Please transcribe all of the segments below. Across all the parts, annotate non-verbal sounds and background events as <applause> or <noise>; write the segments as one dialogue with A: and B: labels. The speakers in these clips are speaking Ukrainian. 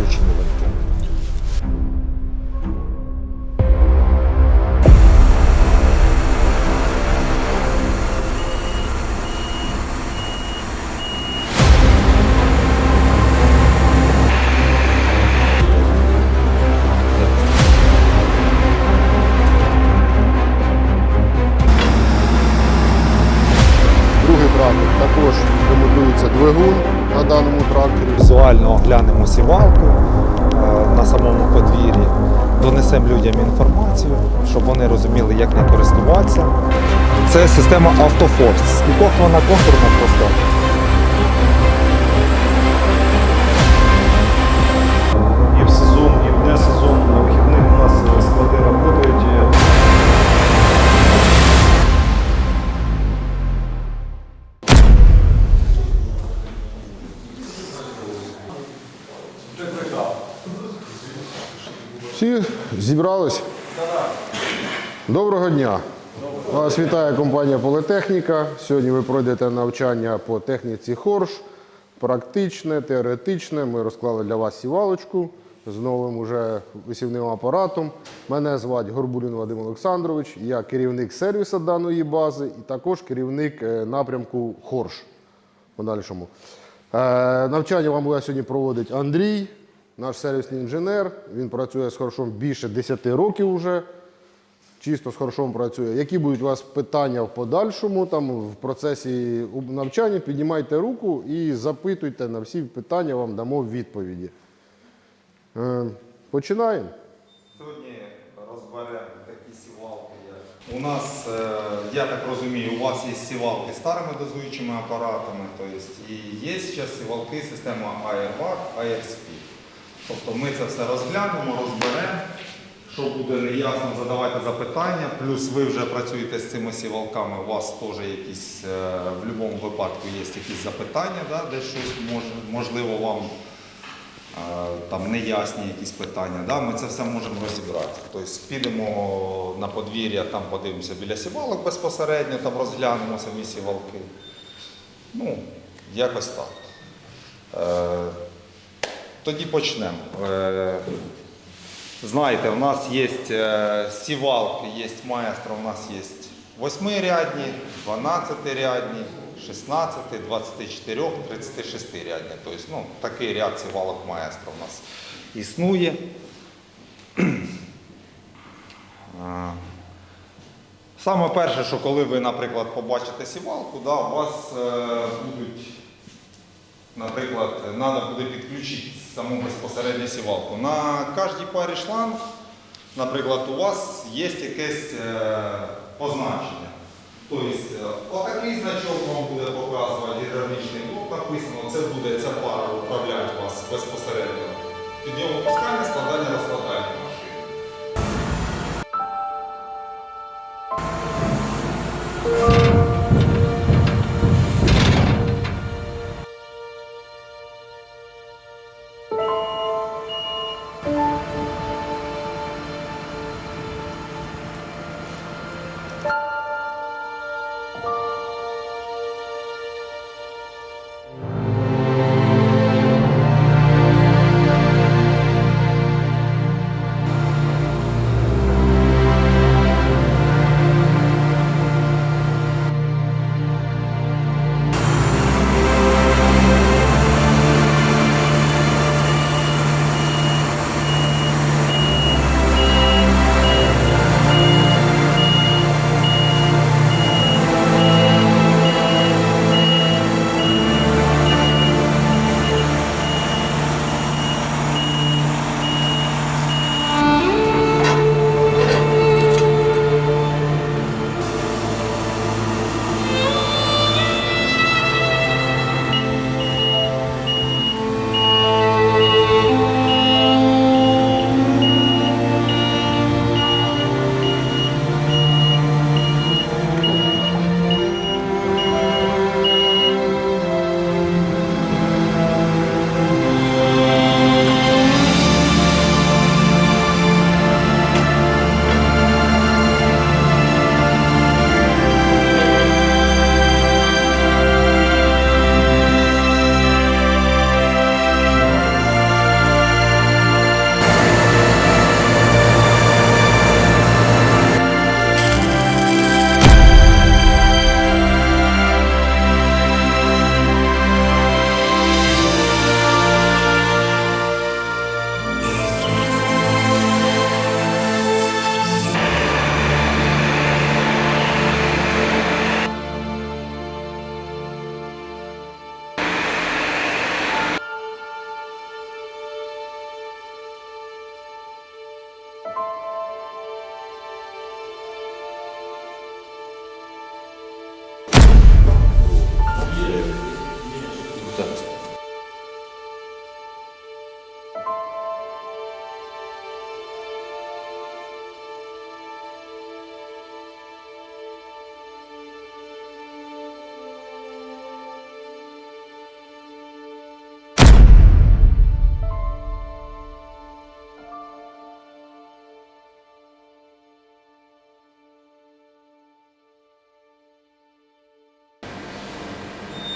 A: включені винти.
B: Другий також ремонтується двигун даному тракторі.
A: Візуально оглянемо сівалку е, на самому подвір'ї, донесемо людям інформацію, щоб вони розуміли, як не користуватися. Це система автофорс. Скількох вона контурна просто.
B: Зібрались? Доброго дня! Вас вітає компанія Політехніка. Сьогодні ви пройдете навчання по техніці Хорш. Практичне, теоретичне. Ми розклали для вас сівалочку з новим уже висівним апаратом. Мене звати Горбулін Вадим Олександрович. Я керівник сервісу даної бази і також керівник е, напрямку Хорш. Подальшому. Е, навчання вам буде сьогодні проводить Андрій, наш сервісний інженер. Він працює з Хоршом більше 10 років вже. Чисто з Хоршом працює. Які будуть у вас питання в подальшому, там в процесі навчання, піднімайте руку і запитуйте на всі питання, вам дамо відповіді. Е, починаємо.
A: Сьогодні розберемо такі сівалки. Як... У нас, е, я так розумію, у вас є сівалки з старими дозуючими апаратами, тобто і є ще сівалки системи Airbag, AirSpeed. Тобто ми це все розглянемо, розберемо. Що буде неясно, задавайте запитання. Плюс ви вже працюєте з цими сівалками, у вас теж якісь е, в будь-якому випадку є якісь запитання, да, де щось мож, можливо вам е, там неясні якісь питання. Да? Ми це все можемо розібрати. Тобто підемо на подвір'я, там подивимося біля сівалок безпосередньо, там розглянемо самі сівалки. Ну, якось так. Тоді почнемо. Е, Знаєте, у нас є е, сівалки, є маестро, у нас є 8-рядні, 12-рядні, 16, 24, 36 рядні. Тобто, ну, такий ряд сівалок маестро у нас існує. <clears throat> Е, Саме перше, що коли ви, наприклад, побачите сівалку, да, у вас будуть Наприклад, треба буде підключити саму безпосередньо сівалку. На кожній парі шланг, наприклад, у вас є якесь е, позначення. Тобто, е, отакий значок вам буде показувати гідравлічний блок написано, це буде ця пара управляти вас безпосередньо. Підйом опускання, складання, розкладання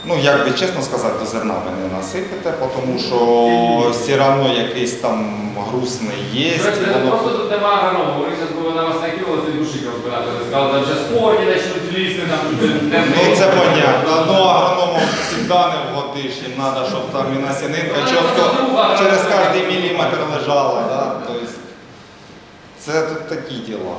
C: Ну, як би чесно сказати, до зерна ви не насипите, тому що все одно якийсь там груз не є. Воно-
D: просто тут нема агронома. Вони зараз коли на вас накинули, це душі розбирати. Вони сказали, там вже спорті почнуть лізти, там
C: Ну це понятно. Ну агрономам завжди не вгодиш, їм треба, щоб там і насінинка чітко через кожен міліметр лежала. Да? Тобто, це тут такі діла.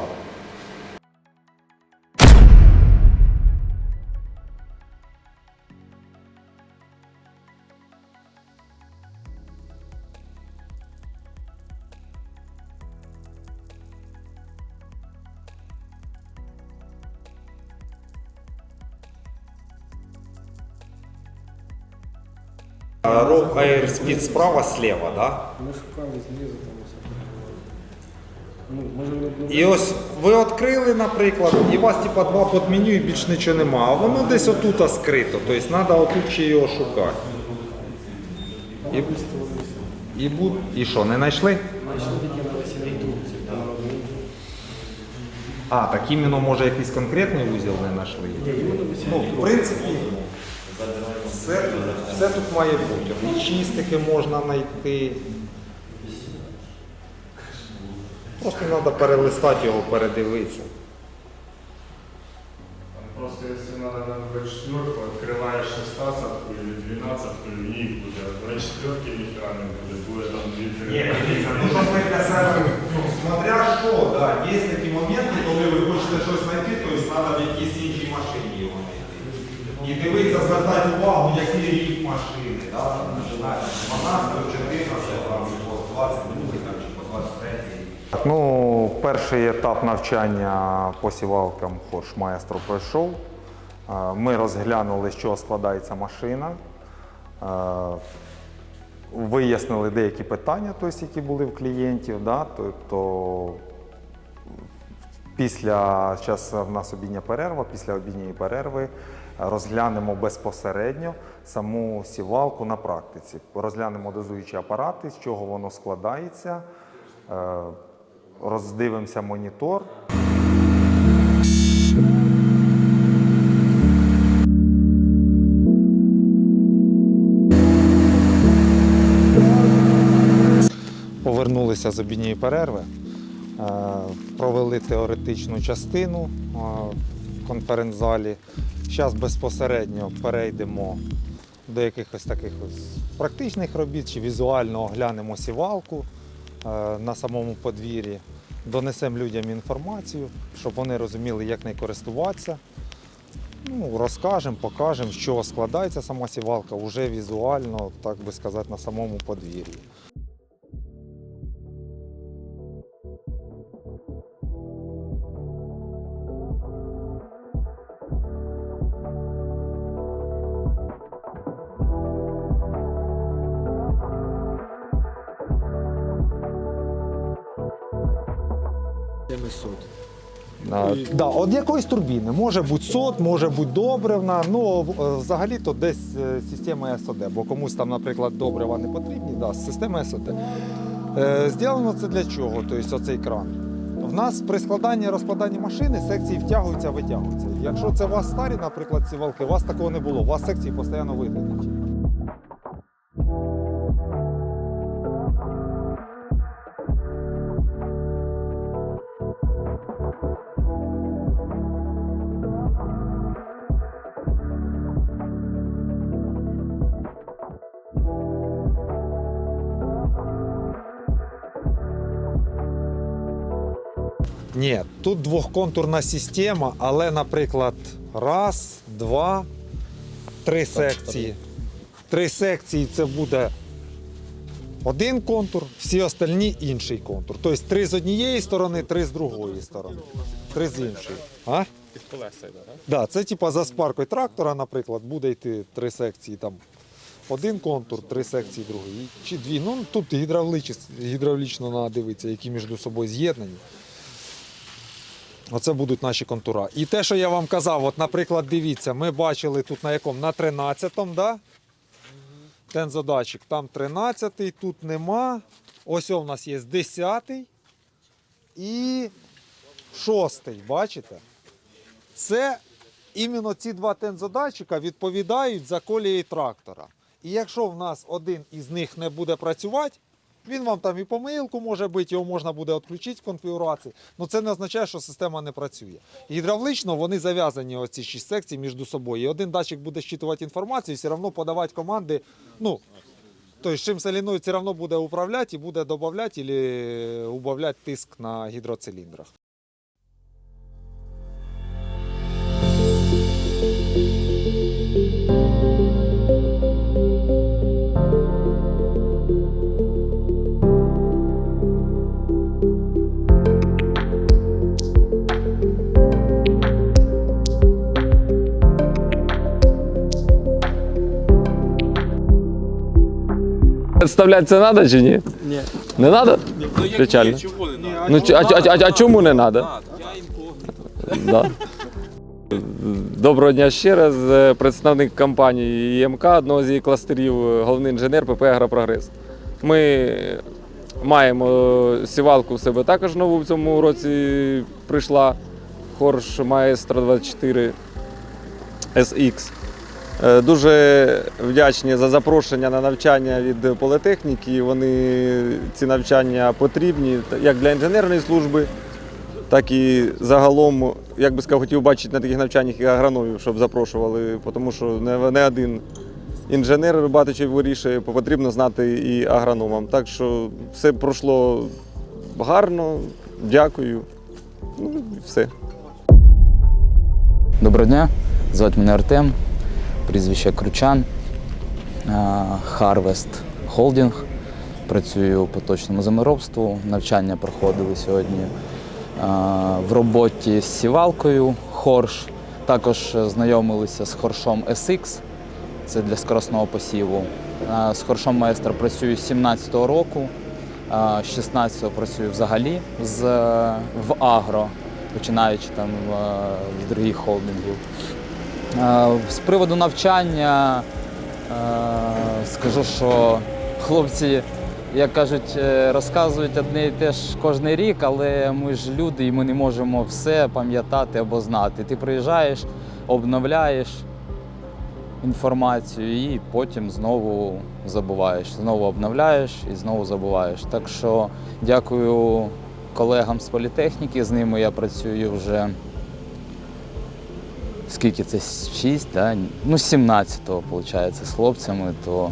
A: Ров Airspeed справа, слева, да?
E: Ми шукали знизу там. Ну, може не
A: І ось ви відкрили, наприклад, і у вас типа два під меню і більш нічого нема. А воно десь отут скрито. Тобто треба отут ще його шукати. І, і, буд... і що, не знайшли? А, так іменно може якийсь конкретний вузол не знайшли. Ну, в принципі, все, все тут має бути. І чистики можна знайти. Просто треба перелистати його, передивитися.
F: Просто если надо на 24 открываешь 16 или 12 и их будет. А на четверке не будет. Будет там 2
C: Ні, дивіться, ну щоб ми для себе, ну, смотря що, да, є такі моменти, коли ви хочете щось знайти, то есть треба в якійсь іншій машині його. І дивитися, звертати увагу, який рік машини, да, починається з 12, 14, там, 22, там, чи по 23.
A: Ну, перший етап навчання по сівалкам Хорш Маестро пройшов. Е, Ми розглянули, чого складається машина. Е, Вияснили деякі питання, тобто, які були в клієнтів. Да? Тобто, після зараз в нас обідня перерва, після обідньої перерви розглянемо безпосередньо саму сівалку на практиці. Розглянемо дозуючі апарати, з чого воно складається. Е, роздивимося монітор. Повернулися з обідньої перерви, е, провели теоретичну частину е, в конференц-залі. Зараз безпосередньо перейдемо до якихось таких ось практичних робіт чи візуально оглянемо сівалку е, на самому подвір'ї, донесемо людям інформацію, щоб вони розуміли, як нею користуватися. Ну, розкажемо, покажемо, з чого складається сама сівалка, вже візуально, так би сказати, на самому подвір'ї. А, да, от якоїсь турбіни. Може бути сот, може бути добривна. Ну, е, взагалі-то десь е, система СОД, бо комусь там, наприклад, добрива не потрібні, да, система СОД. Е, Зроблено це для чого? Тобто оцей кран. В нас при складанні розкладанні машини секції втягуються, витягуються. Якщо це у вас старі, наприклад, ці валки, у вас такого не було, у вас секції постійно виглядять. Ні, тут двохконтурна система, але, наприклад, раз, два, три секції. Три секції це буде один контур, всі остальні інший контур. Тобто три з однієї сторони, три з другої сторони. Три з іншої. А?
F: Під колеса йде, так?
A: Да, це типа за спаркою трактора, наприклад, буде йти три секції там один контур, три секції другий. Чи дві. Ну тут гідравліч, гідравлічно треба дивитися, які між собою з'єднані. Оце будуть наші контура. І те, що я вам казав, от, наприклад, дивіться, ми бачили тут на якому? На 13-му, да? Тензодатчик, там 13-й, тут нема. Ось у нас є 10-й і 6-й, бачите? Це іменно ці два тензодатчика відповідають за колії трактора. І якщо в нас один із них не буде працювати, він вам там і помилку може бути, його можна буде відключити в конфігурації. але це не означає, що система не працює. Гідравлично вони зав'язані оці шість секцій між собою. І один датчик буде щитувати інформацію і все одно подавати команди. Ну, тобто, чим соліною все одно буде управляти і буде додавати або убавляти тиск на гідроциліндрах.
D: Представляти це треба чи ні? Ні. Не треба? Печально. Ну, ч- а, а, а, а чому не треба? Да. Доброго дня ще раз. Е, Представник компанії ІМК, одного з її кластерів, е, головний інженер ПП «Агропрогрес». Ми маємо сівалку в себе також нову в цьому році прийшла. Хорш Маестро 24 SX. Е, Дуже вдячні за запрошення на навчання від політехніки. Вони ці навчання потрібні як для інженерної служби, так і загалом, як би сказав, хотів бачити на таких навчаннях і агрономів, щоб запрошували, тому що не, один інженер багато вирішує, потрібно знати і агрономам. Так що все пройшло гарно, дякую. Ну, все.
G: Доброго дня, звати мене Артем, прізвище Кручан, Harvest Holding. Працюю по точному землеробству. Навчання проходили сьогодні в роботі з сівалкою Хорш. Також знайомилися з хоршом SX, це для скоростного посіву. З хоршом майстер працюю з 17-го року, з 16-го працюю взагалі з, в агро, починаючи там е, з других холдингів. Е, З приводу навчання е, скажу, що хлопці, як кажуть, е, розказують одне і те ж кожен рік, але ми ж люди і ми не можемо все пам'ятати або знати. Ти приїжджаєш, обновляєш інформацію і потім знову забуваєш. Знову обновляєш і знову забуваєш. Так що дякую колегам з політехніки, з ними я працюю вже скільки це 6, да? ну 17-го, виходить, з хлопцями, то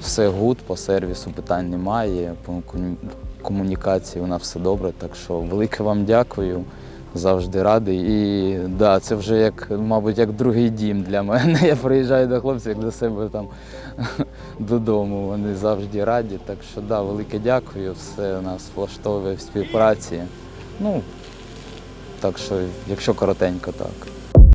G: все гуд, по сервісу питань немає, по комунікації у нас все добре. Так що велике вам дякую. Завжди радий. І да, це вже як, мабуть, як другий дім для мене. <laughs> Я приїжджаю до хлопців, як до себе там <laughs> додому. Вони завжди раді. Так що да, велике дякую. Все нас влаштовує в співпраці. Ну, так що, якщо коротенько, так.